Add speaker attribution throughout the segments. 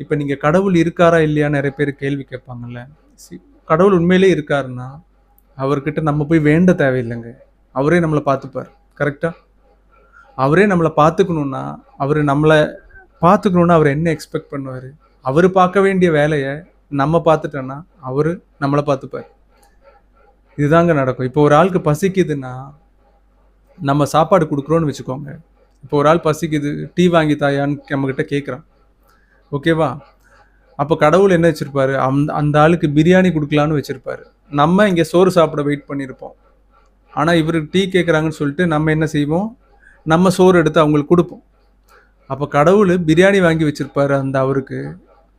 Speaker 1: இப்போ நீங்கள் கடவுள் இருக்காரா இல்லையா நிறைய பேர் கேள்வி கேட்பாங்கல்ல. சி- கடவுள் உண்மையிலே இருக்காருன்னா அவர்கிட்ட நம்ம போய் வேண்ட தேவையில்லைங்க. அவரே நம்மளை பார்த்துப்பார். கரெக்டாக அவரே நம்மளை பார்த்துக்கணுன்னா அவர் நம்மளை பார்த்துக்கணுன்னா அவர் என்ன எக்ஸ்பெக்ட் பண்ணுவார்? அவர் பார்க்க வேண்டிய வேலையை நம்ம பார்த்துட்டோன்னா அவர் நம்மளை பார்த்துப்பார். இதுதாங்க நடக்கும். இப்போ ஒரு ஆளுக்கு பசிக்குதுன்னா நம்ம சாப்பாடு கொடுக்குறோன்னு வச்சுக்கோங்க. இப்போ ஒரு ஆள் பசிக்குது டீ வாங்கி தாயான்னு நம்மக்கிட்ட கேட்குறான். ஓகேவா? அப்போ கடவுள் என்ன வச்சுருப்பாரு? அந்த அந்த ஆளுக்கு பிரியாணி கொடுக்கலான்னு வச்சுருப்பாரு. நம்ம இங்கே சோறு சாப்பிட வெயிட் பண்ணியிருப்போம் ஆனால் இவருக்கு டீ கேட்குறாங்கன்னு சொல்லிட்டு நம்ம என்ன செய்வோம்? நம்ம சோறு எடுத்து அவங்களுக்கு கொடுப்போம். அப்போ கடவுள் பிரியாணி வாங்கி வச்சுருப்பாரு அந்த அவருக்கு.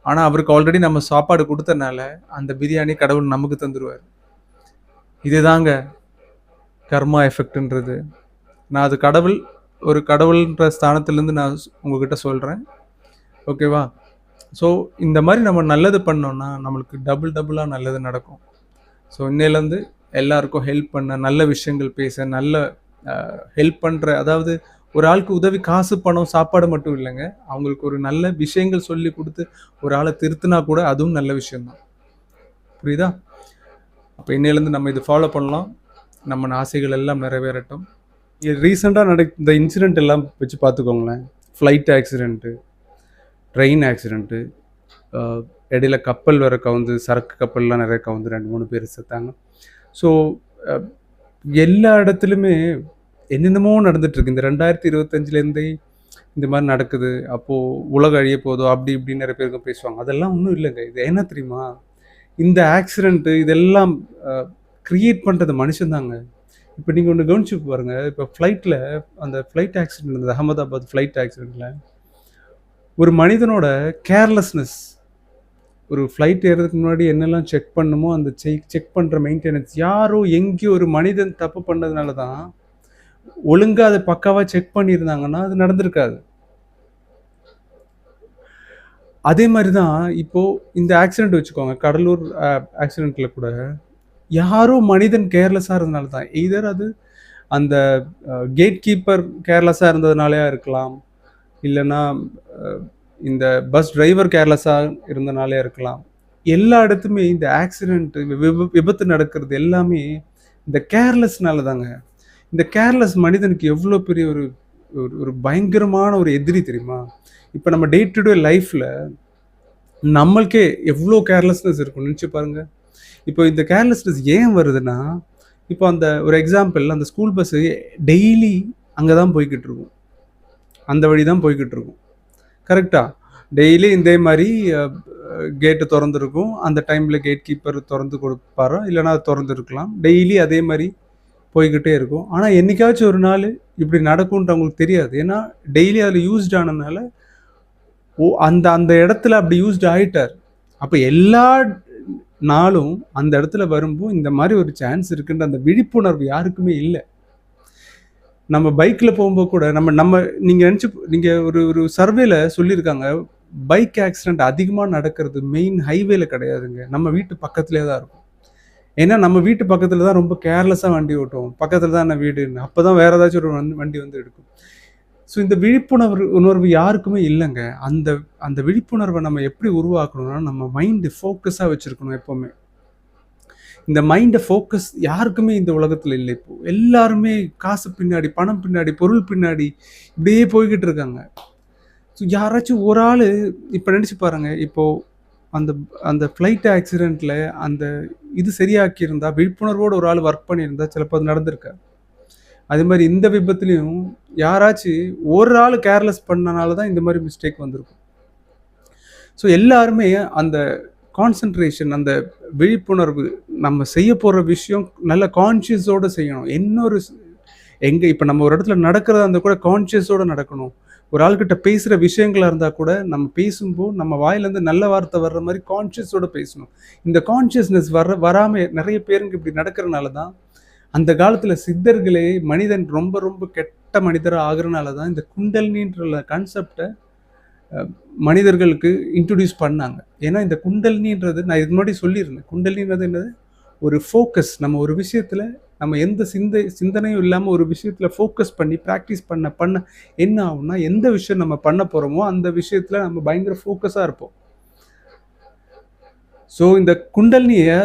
Speaker 1: ஆனால் அவருக்கு ஆல்ரெடி நம்ம சாப்பாடு கொடுத்தனால அந்த பிரியாணி கடவுள் நமக்கு தந்துடுவார் இதுதாங்க கர்மா எஃபெக்ட்ன்றது. நான் அது கடவுள் ஒரு கடவுள்ன்ற ஸ்தானத்துலேருந்து நான் உங்ககிட்ட சொல்கிறேன் ஓகேவா? ஸோ இந்த மாதிரி நம்ம நல்லது பண்ணோன்னா நம்மளுக்கு டபுள் டபுளாக நல்லது நடக்கும். ஸோ இன்னையிலேருந்து எல்லாருக்கும் ஹெல்ப் பண்ண நல்ல விஷயங்கள் பேச நல்ல ஹெல்ப் பண்ணுற அதாவது ஒரு ஆளுக்கு உதவி காசு பணம் சாப்பாடு மட்டும் இல்லைங்க. அவங்களுக்கு ஒரு நல்ல விஷயங்கள் சொல்லி கொடுத்து ஒரு ஆளை திருத்தினா கூட அதுவும் நல்ல விஷயம்தான். புரியுதா? அப்போ இன்னையிலேருந்து நம்ம இது ஃபாலோ பண்ணலாம். நம்ம ஆசைகள் எல்லாம் நிறைவேறட்டும்.
Speaker 2: ரீசெண்டாக நட இந்த இன்சிடெண்ட் எல்லாம் வச்சு பார்த்துக்கோங்களேன். Flight accident train accident uh, இடையில கப்பல் வர கவுந்து சரக்கு கப்பல்லாம் நிறைய கவுந்து ரெண்டு மூணு பேர் செத்தாங்க. ஸோ uh, எல்லா இடத்துலையுமே என்னென்னமோ நடந்துட்டுருக்கு. இந்த ரெண்டாயிரத்தி இருபத்தஞ்சிலேருந்தே இந்த மாதிரி நடக்குது. அப்போது உலக அழிய போதோ அப்படி இப்படின்னு நிறைய பேருக்கு பேசுவாங்க. அதெல்லாம் ஒன்றும் இல்லைங்க. இது என்ன தெரியுமா? இந்த ஆக்சிடெண்ட்டு இதெல்லாம் uh, க்ரியேட் பண்ணுறது மனுஷன்தாங்க. இப்போ நீங்கள் ஒன்று கவனிச்சு பாருங்க. இப்போ ஃப்ளைட்டில் அந்த ஃப்ளைட் ஆக்சிடென்ட் அந்த அகமதாபாத் ஃப்ளைட் ஆக்சிடெண்ட்டில் ஒரு மனிதனோட கேர்லெஸ்னஸ் ஒரு ஃப்ளைட் ஏறதுக்கு முன்னாடி என்னெல்லாம் செக் பண்ணுமோ அந்த செக் செக் பண்ணுற மெயின்டெனன்ஸ் யாரோ எங்கேயோ ஒரு மனிதன் தப்பு பண்ணதுனால தான் ஒழுங்காக அதை பக்காவாக செக் பண்ணியிருந்தாங்கன்னா அது நடந்திருக்காது. அதே மாதிரி தான் இப்போது இந்த ஆக்சிடெண்ட் வச்சுக்கோங்க கடலூர் ஆக்சிடெண்ட்டில் கூட யாரோ மனிதன் கேர்லெஸ்ஸாக இருந்தனால தான். எய்தர் அது அந்த கேட் கீப்பர் கேர்லெஸ்ஸாக இருந்ததுனாலயா இருக்கலாம் இல்லைன்னா இந்த பஸ் டிரைவர் கேர்லெஸ்ஸாக இருந்தனாலே இருக்கலாம். எல்லா இடத்துமே இந்த ஆக்சிடென்ட்டு விபத்து நடக்கிறது எல்லாமே இந்த கேர்லெஸ்னால தாங்க இந்த கேர்லெஸ் மனிதனுக்கு எவ்வளோ பெரிய ஒரு ஒரு ஒரு பயங்கரமான ஒரு எதிரி தெரியுமா? இப்போ நம்ம டே டு டே லைஃப்பில் நம்மளுக்கே எவ்வளோ கேர்லெஸ்னஸ் இருக்கும் நினச்சி பாருங்கள் இப்போ இந்த கேர்லெஸ்னஸ் ஏன் வருதுன்னா இப்போ அந்த ஒரு எக்ஸாம்பிள் அந்த ஸ்கூல் பஸ்ஸு டெய்லி அங்கே தான் போய்கிட்டு இருக்கும். அந்த வழி தான் போய்கிட்டு இருக்கும் கரெக்டா டெய்லி இதே மாதிரி கேட்டு திறந்துருக்கும். அந்த டைமில் கேட் கீப்பர் திறந்து கொடுப்பாரோ? இல்லைன்னா அது திறந்துருக்கலாம். டெய்லி அதே மாதிரி போய்கிட்டே இருக்கும். ஆனால் என்னைக்காச்சும் ஒரு நாள் இப்படி நடக்கும்ன்ட்டு அவங்களுக்கு தெரியாது. ஏன்னா டெய்லி அதில் யூஸ்ட் ஆனதுனால ஓ அந்த அந்த இடத்துல அப்படி யூஸ்ட் ஆகிட்டார் அப்போ எல்லா நாளும் அந்த இடத்துல வரும்போது இந்த மாதிரி ஒரு சான்ஸ் இருக்குன்ற அந்த விழிப்புணர்வு யாருக்குமே இல்லை. நம்ம பைக்கில் போகும்போது கூட நம்ம நம்ம நீங்கள் நினச்சி நீங்கள் ஒரு ஒரு சர்வேல சொல்லியிருக்காங்க பைக் ஆக்சிடெண்ட் அதிகமாக நடக்கிறது மெயின் ஹைவேல கிடையாதுங்க. நம்ம வீட்டு பக்கத்துலேயே தான் இருக்கும். ஏன்னா நம்ம வீட்டு பக்கத்தில் தான் ரொம்ப கேர்லெஸ்ஸாக வண்டி ஓட்டுவோம். பக்கத்தில் தான் என்ன வீடுன்னு. அப்போ தான் வேறு ஏதாச்சும் ஒரு வண்டி வண்டி வந்து எடுக்கும். ஸோ இந்த விழிப்புணர்வு உணர்வு யாருக்குமே இல்லைங்க. அந்த அந்த விழிப்புணர்வை நம்ம எப்படி உருவாக்கணும்னா நம்ம மைண்டு ஃபோக்கஸாக வச்சுருக்கணும் எப்போவுமே. இந்த மைண்டை ஃபோக்கஸ் யாருக்குமே இந்த உலகத்தில் இல்லை. இப்போ எல்லாருமே காசு பின்னாடி பணம் பின்னாடி பொருள் பின்னாடி இப்படியே போய்கிட்டு இருக்காங்க. ஸோ யாராச்சும் ஒரு ஆள் இப்போ நினச்சி பாருங்கள் இப்போது அந்த அந்த ஃப்ளைட் ஆக்சிடெண்ட்டில் அந்த இது சரியாக்கியிருந்தா விழிப்புணர்வோடு ஒரு ஆள் ஒர்க் பண்ணியிருந்தா சிலப்போ அது நடந்திருக்காது. அதே மாதிரி இந்த விபத்துலேயும் யாராச்சும் ஒரு ஆள் கேர்லெஸ் பண்ணனால தான் இந்த மாதிரி மிஸ்டேக் வந்திருக்கும். ஸோ எல்லாருமே அந்த கான்சன்ட்ரேஷன் அந்த விழிப்புணர்வு நம்ம செய்ய போகிற விஷயம் நல்ல கான்ஷியஸோடு செய்யணும். இன்னொரு எங்கே இப்போ நம்ம ஒரு இடத்துல நடக்கிறதா இருந்தால் கூட கான்ஷியஸோடு நடக்கணும். ஒரு ஆள்கிட்ட பேசுகிற விஷயங்களாக இருந்தால் கூட நம்ம பேசும்போது நம்ம வாயிலேருந்து நல்ல வார்த்தை வர்ற மாதிரி கான்ஷியஸோடு பேசணும். இந்த கான்ஷியஸ்னஸ் வர வராமல் நிறைய பேருக்கு இப்படி நடக்கிறனால தான் அந்த காலத்தில் சித்தர்களே மனிதன் ரொம்ப ரொம்ப கெட்ட மனிதராக ஆகிறனால தான் இந்த குண்டல்னின்ற கான்செப்டை மனிதர்களுக்கு இன்ட்ரடியூஸ் பண்ணாங்க. ஏன்னா இந்த குண்டலினின்றது நான் இது முன்னாடி சொல்லியிருந்தேன். குண்டலின்றது என்னது? ஒரு ஃபோக்கஸ் நம்ம ஒரு விஷயத்தில் நம்ம எந்த சிந்தை சிந்தனையும் இல்லாமல் ஒரு விஷயத்தில் ஃபோக்கஸ் பண்ணி ப்ராக்டிஸ் பண்ண பண்ண என்ன ஆகும்னா எந்த விஷயம் நம்ம பண்ண போகிறோமோ அந்த விஷயத்தில் நம்ம பயங்கர ஃபோக்கஸாக இருப்போம். ஸோ இந்த குண்டல்னியை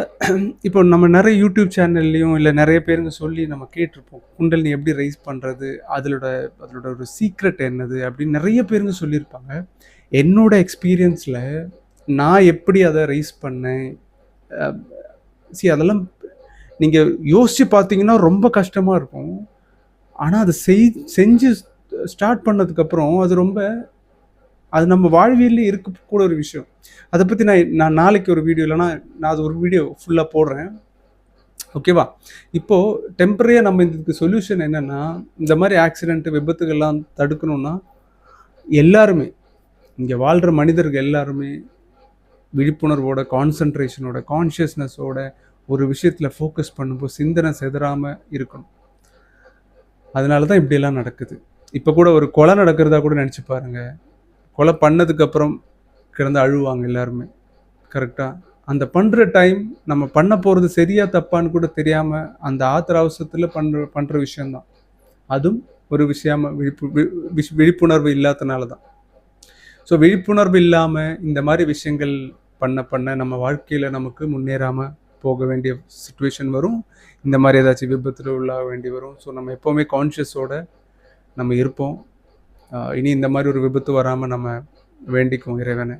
Speaker 2: இப்போ நம்ம நிறைய யூடியூப் சேனல்லையும் இல்லை நிறைய பேருங்க சொல்லி நம்ம கேட்டிருப்போம் குண்டல்னி எப்படி ரைஸ் பண்ணுறது அதோட அதோட ஒரு சீக்ரெட் என்னது அப்படின்னு நிறைய பேருங்க சொல்லியிருப்பாங்க. என்னோட எக்ஸ்பீரியன்ஸில் நான் எப்படி அதை ரைஸ் பண்ணேன் சி அதெல்லாம் நீங்கள் யோசித்து பார்த்தீங்கன்னா ரொம்ப கஷ்டமாக இருக்கும். ஆனால் அதை செய் செஞ்சு ஸ்டார்ட் பண்ணதுக்கப்புறம் அது ரொம்ப அது நம்ம வாழ்வியல்ல இருக்கக்கூட ஒரு விஷயம். அதை பற்றி நான் நான் நாளைக்கு ஒரு வீடியோ இல்லைனா நான் அது ஒரு வீடியோ ஃபுல்லாக போடுறேன். ஓகேவா இப்போது டெம்பரரியாக நம்ம இதுக்கு சொல்யூஷன் என்னென்னா இந்த மாதிரி ஆக்சிடென்ட் விபத்துகள்லாம் தடுக்கணும்னா எல்லாருமே இங்கே வாழ்கிற மனிதர்கள் எல்லாருமே விழிப்புணர்வோட கான்சன்ட்ரேஷனோட கான்ஷியஸ்னஸோட ஒரு விஷயத்தில் ஃபோக்கஸ் பண்ணும்போது சிந்தனை செதறாமல் இருக்கணும். அதனால தான் இப்படியெல்லாம் நடக்குது. இப்போ கூட ஒரு கொலை நடக்கிறதா கூட நினச்சி பாருங்கள் கொலை பண்ணதுக்கப்புறம் கிடந்து அழுவாங்க எல்லாருமே. கரெக்டாக அந்த பண்ணுற டைம் நம்ம பண்ண போகிறது சரியா தப்பான்னு கூட தெரியாமல் அந்த ஆத்திர அவசரத்தில் பண்ணுற பண்ணுற விஷயந்தான் அதுவும் ஒரு விஷயமா விழிப்பு வி- விஷ்- விழிப்புணர்வு இல்லாதனால தான் ஸோ விழிப்புணர்வு இல்லாமல் இந்த மாதிரி விஷயங்கள் பண்ண பண்ண நம்ம வாழ்க்கையில் நமக்கு முன்னேறாமல் போக வேண்டிய சுச்சுவேஷன் வரும். இந்த மாதிரி ஏதாச்சும் விபத்தில் உள்ளாக வேண்டி வரும். ஸோ நம்ம எப்போவுமே கான்ஷியஸோட நம்ம இருப்போம். இனி இந்த மாதிரி ஒரு விபத்து வராமல் நம்ம வேண்டிக்குவோம் இறைவனை.